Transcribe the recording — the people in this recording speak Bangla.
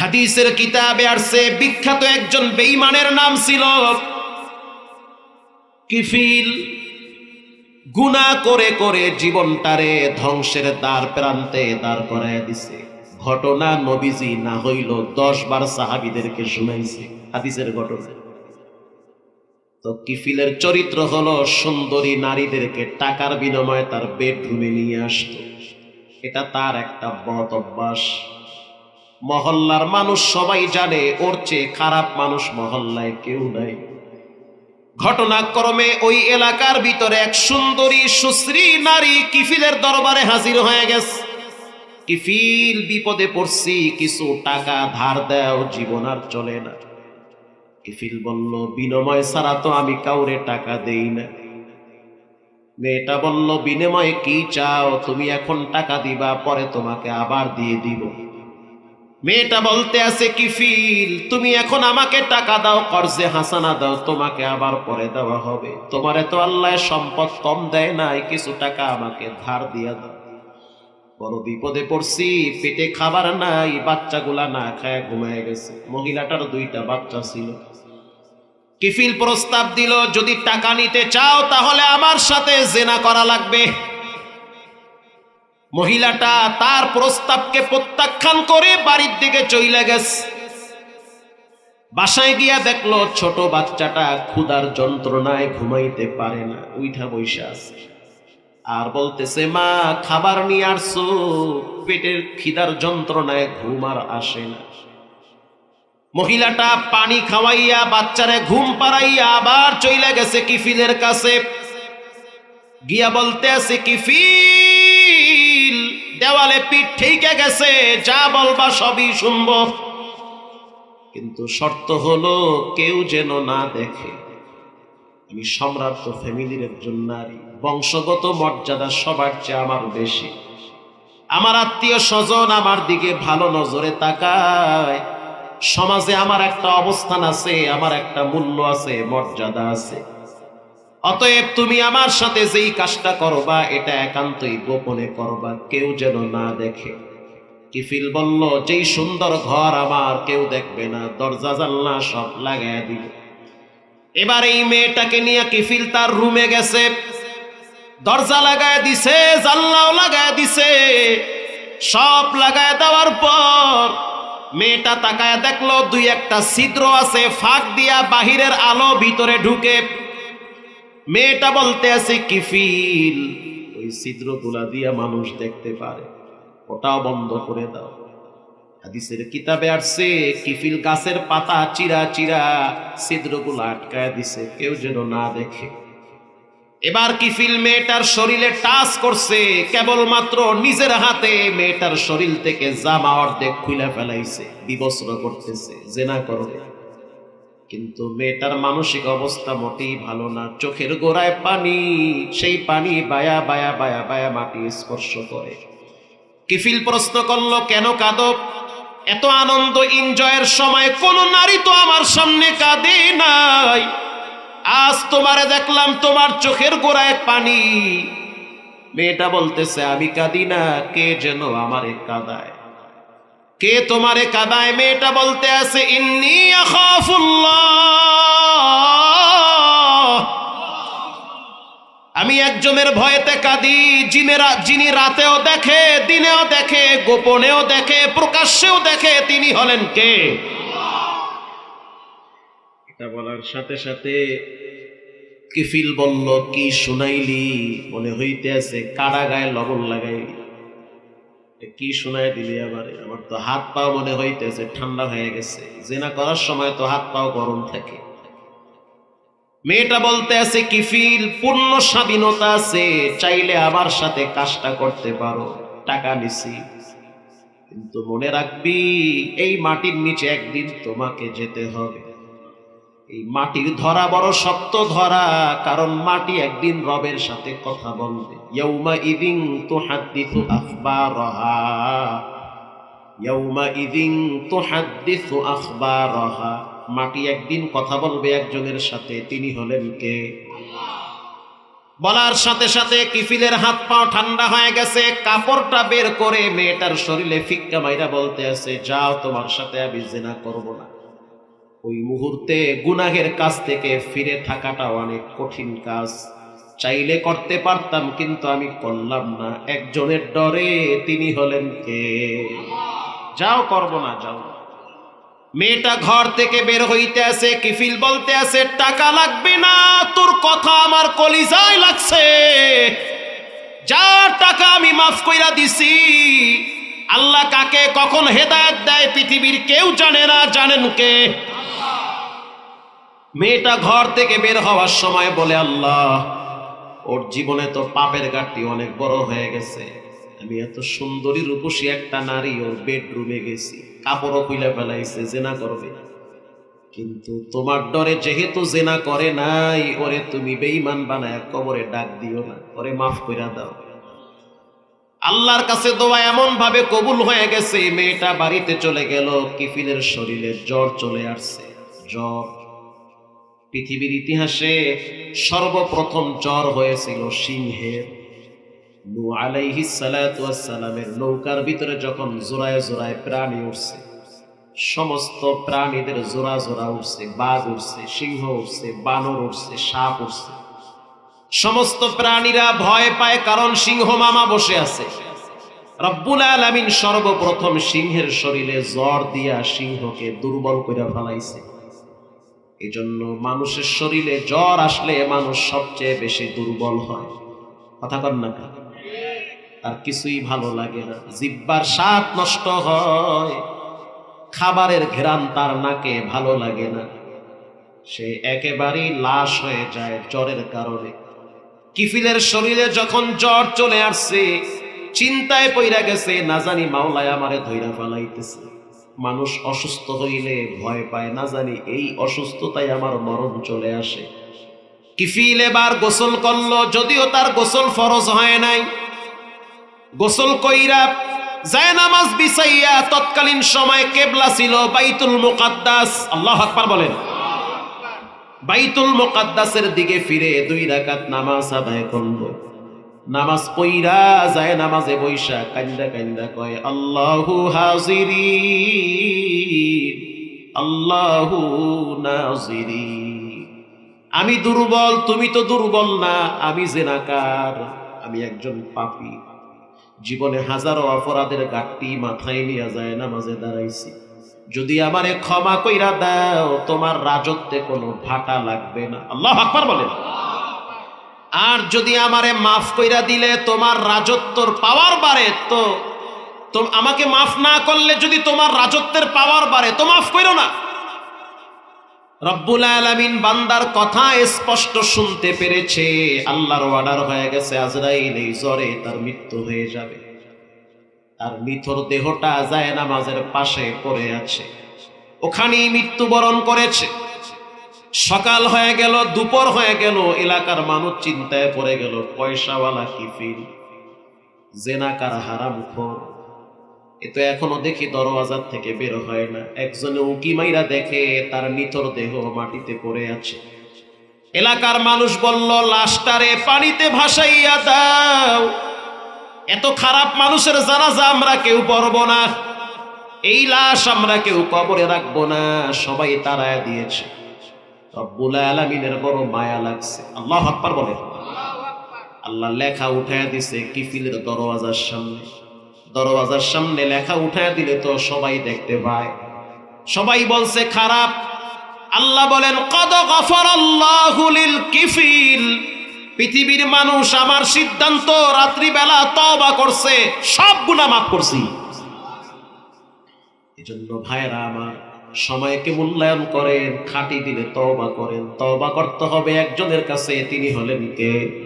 হাদিসের কিতাবে আসছে, বিখ্যাত একজন বেঈমানের নাম ছিল কিফিল। গুনাহ করে করে জীবনটারে ধ্বংসের দ্বার প্রান্তে দাঁড় করায় দিছে। ঘটনা নবীজি না হইল দশ বার সাহাবিদেরকে শুনাইছে হাদিসের ঘটনা তো কিফিলের চরিত্র হলো সুন্দরী নারীদেরকে টাকার বিনিময়ে তার বেডরুমে নিয়ে আসতো। এটা তার একটা বদ অভ্যাস। মহল্লার মানুষ সবাই জানে, ওর চেয়ে খারাপ মানুষ মহল্লায় কেউ নাই। ঘটনাক্রমে ওই এলাকার ভিতরে এক সুন্দরী সুশ্রী নারী কিফিলের দরবারে হাজির হয়ে গেছে। কিফিল বিপদে পড়ছি, কিছু টাকা ধার দেও, জীবন আর চলে না। কিফিল বলল, বিনিময় ছাড়া তো আমি কাউরে টাকা দেই না। মেয়েটা বলল, বিনিময়ে, কি চাও? তুমি এখন টাকা দিবা, পরে তোমাকে আবার দিয়ে দিব। মেয়েটা বলতে আছে, কিফিল, তুমি এখন আমাকে টাকা দাও, কর্জে হাসানা দাও, তোমাকে আবার পরে দেওয়া হবে। তোমারে তো আল্লাহ সম্পদ কম দেয় নাই, কিছু টাকা আমাকে ধার দিয়া দাও। বড় বিপদে পড়ছি, পেটে খাবার নাই, বাচ্চাগুলা না খায় ঘুমায় গেছে। মহিলাটার দুইটা বাচ্চা ছিল। কিফিল প্রস্তাব দিল, যদি টাকা নিতে চাও, তাহলে আমার সাথে জেনা করা লাগবে। মহিলাটা তার প্রস্তাবকে প্রত্যাখ্যান করে বাড়ির দিকে চলে গেছে। বাসায় গিয়া দেখল ছোট বাচ্চাটা ক্ষুদার যন্ত্রণায় ঘুমাইতে পারে না, উইঠা বৈশা আছে। আর বলতেছে, মা, খাবার নিয়ে আসছো, পেটের খিদার যন্ত্রণায় ঘুম আর আসে না। মহিলাটা পানি খাওয়াইয়া বাচ্চারে ঘুম পাড়াইয়া আবার চইলা গেছে কিফিলের কাছে। গিয়া বলতে আছে কিফিল দেওয়ালে পিঠ ঠিকে গেছে, যা বলবা সবই শুনব। কিন্তু শর্ত হলো, কেউ যেন না দেখে। আমি সম্রাট ফ্যামিলির একজন নারী, বংশগত মর্যাদা সবার চেয়ে আমার বেশি। আমার আত্মীয় স্বজন আমার দিকে ভালো নজরে তাকায়। সমাজে আমার একটা অবস্থান আছে, আমার একটা মূল্য আছে, মর্যাদা আছে। অতএব তুমি আমার সাথে যেই কাজটা করবা, এটা একান্তই গোপনে করবা, কেউ যেন না দেখে। কিফিল বলল, যেই সুন্দর ঘর আমার, কেউ দেখবে না, দরজা, জানলা সব লাগায় দিল। এবার এই মেয়েটাকে নিয়ে কিফিল তার রুমে গেছে। দরজা লাগায় দিছে, জানলাও লাগায় দিছে। সব লাগায় দেওয়ার পর মেয়েটা তাকায় দেখল, দুই একটা ছিদ্র আছে, ফাঁক দিয়া বাহিরের আলো ভিতরে ঢুকে মেয়েটা বলতে আছে কিফিল। ওই ছিদ্রগুলা দিয়া মানুষ দেখতে পারে। ওটাও বন্ধ করে দাও। হাদিসের কিতাবে আসছে, কিফিল গাছের পাতা চিরা চিরা ছিদ্রগুলো আটকায় দিছে, কেউ যেন না দেখে। এবার কিফিল মেয়েটার শরীরে টাচ করছে, কেবলমাত্র নিজের হাতে মেয়েটার শরীর থেকে জামা অর্ধেক খুলে ফেলাইছে, বিবস্ত্র করতেছে, জেনা করবে। কিন্তু মেয়েটার মানসিক অবস্থা মোটেই ভালো না। চোখের গোড়ায় পানি, সেই পানি বায়া বায়া বায়া বায়া মাটি স্পর্শ করে। কিফিল প্রশ্ন করল, কেন কাঁদো? এত আনন্দ এনজয়ের সময় কোন নারী তো আমার সামনে কাঁদে নাই। আজ তোমারে দেখলাম তোমার চোখের গোড়ায় পানি। মেয়েটা বলতেছে, আমি কাঁদি না, কে যেন আমারে কাঁদায়? কে তোমারে কাঁদায়? মেয়েটা বলতে আছে, ইন্নি আমি একজনের ভয়েতে কাঁদি যিনেরা যিনি রাতেও দেখে, দিনেও দেখে, গোপনেও দেখে, প্রকাশ্যেও দেখে, তিনি হলেন কে? এটা বলার সাথে সাথে কিফিল বলল, কি শুনাইলি? মনে হইতে আছে কাড়া গায়ে লবণ লাগাইলি। কি শোনাই দিলি আবার? আমার তো হাত পাও মনে হইতেছে, ঠান্ডা হয়ে গেছে। জেনা করার সময় তো হাত পাও গরম থাকে। মেয়েটা বলতে আছে, কিফিল, পূর্ণ স্বাধীনতা আছে, চাইলে আমার সাথে কাজটা করতে পারো। টাকা নিছি। কিন্তু মনে রাখবি, এই মাটির নিচে একদিন তোমাকে যেতে হবে। এই মাটির ধরা বড় শক্ত ধরা, কারণ মাটি একদিন রবের সাথে কথা বলবে। ইদিং তো ইদিং তো মাটি একদিন কথা বলবে একজনের সাথে, তিনি হলেন কে? বলার সাথে সাথে কিফিলের হাত পাও ঠান্ডা হয়ে গেছে, কাপড়টা বের করে মেয়েটার শরীরে ফিক্কা মাইরা বলতে আছে, যাও তোমার সাথে আমি জেনা করব না। ওই মুহূর্তে গুনাহের কাছ থেকে ফিরে থাকাটা অনেক কঠিন কাজ। চাইলে করতে পারতাম, কিন্তু আমি করলাম না। একজনের ডরে তিনি হলেন কে? যাও, করব না, যাও। মেয়েটা ঘর থেকে বের হইতে আছে কিফিল বলতে আছে টাকা লাগবে না, তোর কথা আমার কলিজায় লাগছে। যা টাকা আমি মাফ কইরা দিছি, আল্লাহ কাকে কখন হেদায়ত দেয় পৃথিবীর কেউ জানে না, জানেন কে? মেয়েটা ঘর থেকে বের হওয়ার সময় বলে, আল্লাহ, ওর জীবনে তো পাপের ঘাটতি অনেক বড় হয়ে গেছে। আমি এত সুন্দরী রূপসী একটা নারী, ওর বেডরুমে গেছি। কাপড়ও খুলে ফেলাইছে, জেনা করবে কিন্তু তোমার ডরে যেহেতু জেনা করে নাই, ওরে তুমি বেইমান বানায় কবরে ডাক দিও না, ওরে মাফ কইরা দাও। আল্লাহর কাছে দোয়া এমন ভাবে কবুল হয়ে গেছে, মেয়েটা বাড়িতে চলে গেল, কিফিলের শরীরে জ্বর চলে আসছে। জ্বর পৃথিবীর ইতিহাসে সর্বপ্রথম জ্বর হয়েছিল সিংহের। নু আলাইহি নৌকার ভিতরে যখন জোড়ায় জোড়ায় প্রাণী উঠছে সমস্ত প্রাণীদের জোড়া জোড়া উঠছে বাঘ উঠছে সিংহ উঠছে বানর উঠছে সাপ উঠছে সমস্ত প্রাণীরা ভয় পায় কারণ সিংহ মামা বসে আছে। রব্বুল আলামিন সর্বপ্রথম সিংহের শরীরে জ্বর দিয়া সিংহকে দুর্বল করে ফেলাইছে। এই জন্য মানুষের শরীরে জ্বর আসলে মানুষ সবচেয়ে বেশি দুর্বল হয়। কথা কন না? তার কিছুই ভালো লাগে না। জিব্বার স্বাদ নষ্ট হয়। খাবারের ঘেরান তার নাকে ভালো লাগে না। সে একেবারেই লাশ হয়ে যায় জ্বরের কারণে। কিফিলের শরীরে যখন জ্বর চলে আসছে, চিন্তায় পইরা গেছে, না জানি মাওলায় আমারে ধইরা ফেলাইতেছে। মানুষ অসুস্থ হইলে ভয় পায়, না জানি এই অসুস্থতায় আমার মরণ চলে আসে। কিফিল এবার গোসল করল, যদিও তার গোসল ফরজ হয় নাই। গোসল কইরা যায় নামাজ বিছাইয়া তৎকালীন সময় কেবলা ছিল, বাইতুল মুকাদ্দাস। আল্লাহ আকবার বলেন। বাইতুল মুকাদ্দাসের দিকে ফিরে দুই রাকাত নামাজ আদায় করল। নামাজ পইরা যায় নামাজে বৈশা কান্দা কান্দা কয়, আল্লাহু হাজিরি আল্লাহু নাজিরি আমি দুর্বল, তুমি তো দুর্বল না, আমি জেনাকার, আমি একজন পাপী। জীবনে হাজারো অপরাধের গাঠটি মাথায় নিয়ে যায় নামাজে দাঁড়াইছি। যদি আমারে ক্ষমা কইরা দাও, তোমার রাজত্বে কোনো ভাটা লাগবে না। আল্লাহ আকবার বলেন। আর যদি আমারে মাফ কইরা দিলে তোমার রাজত্বর পাওয়ার বাড়ে, তো তো আমাকে মাফ না করলে যদি তোমার রাজত্বের পাওয়ার বাড়ে, তো মাফ করো না। রব্বুল আলামিন বান্দার কথা স্পষ্ট শুনতে পেরেছে। আল্লাহর অর্ডার হয়ে গেছে, আজরাইল এই জ্বরে তার মৃত্যু হয়ে যাবে। তার নিথর দেহটা যায় নামাজের পাশে পড়ে আছে। ওখানেই মৃত্যুবরণ করেছে। সকাল হয়ে গেল, দুপুর হয়ে গেল, এলাকার মানুষ চিন্তায় পড়ে গেল, পয়সাওয়ালা কিফিল জেনাকার হারাম খোর। এ তো এখনও দেখি দরওয়াজার থেকে বের হয় না। একজনে উকি মাইরা দেখে, তার নিথর দেহ মাটিতে পড়ে আছে। এলাকার মানুষ বলল, লাশটারে পানিতে ভাসাইয়া দাও। এত খারাপ মানুষের জানাজা আমরা কেউ পড়ব না। এই লাশ আমরা কেউ কবরে রাখব না। সবাই তারায় দিয়েছে। রব্বুল বড় মায়া লাগছে। আল্লাহ আকবার বলে আল্লাহ লেখা উঠায় দিছে কিফিলের দরওয়াজার সামনে। দরওয়াজার সামনে লেখা উঠায় দিলে তো সবাই দেখতে পায়। সবাই বলছে, খারাপ। আল্লাহ বলেন, কদ গফর লিল কিফিল। পৃথিবীর মানুষ আমার সিদ্ধান্ত, রাত্রিবেলা তওবা করছে, সব গুনাহ মাফ করছি। এজন্য ভাইরা আমার সময়কে মূল্যায়ন করেন, খাঁটি দিলে তবা করেন। তবা করতে হবে একজনের কাছে, তিনি হলেন কে?